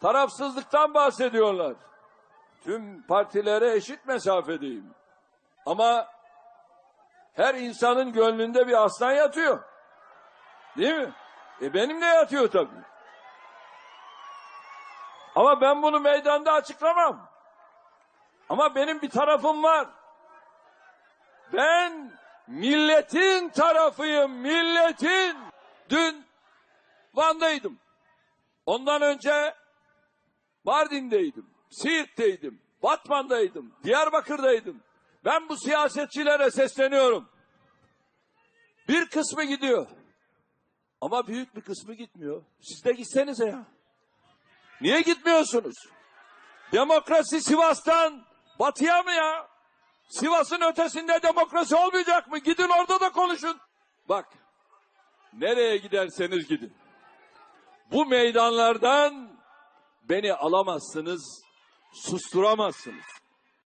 tarafsızlıktan bahsediyorlar. Tüm partilere eşit mesafedeyim. Ama her insanın gönlünde bir aslan yatıyor. Değil mi? E benim de yatıyor tabii. Ama ben bunu meydanda açıklamam. Ama benim bir tarafım var. Ben milletin tarafıyım, milletin. Dün Van'daydım. Ondan önce Mardin'deydim, Siirt'teydim, Batman'daydım, Diyarbakır'daydım. Ben bu siyasetçilere sesleniyorum. Bir kısmı gidiyor. Ama büyük bir kısmı gitmiyor. Siz de gitsenize ya. Niye gitmiyorsunuz? Demokrasi Sivas'tan batıya mı ya? Sivas'ın ötesinde demokrasi olmayacak mı? Gidin orada da konuşun. Bak, nereye giderseniz gidin. Bu meydanlardan beni alamazsınız, susturamazsınız.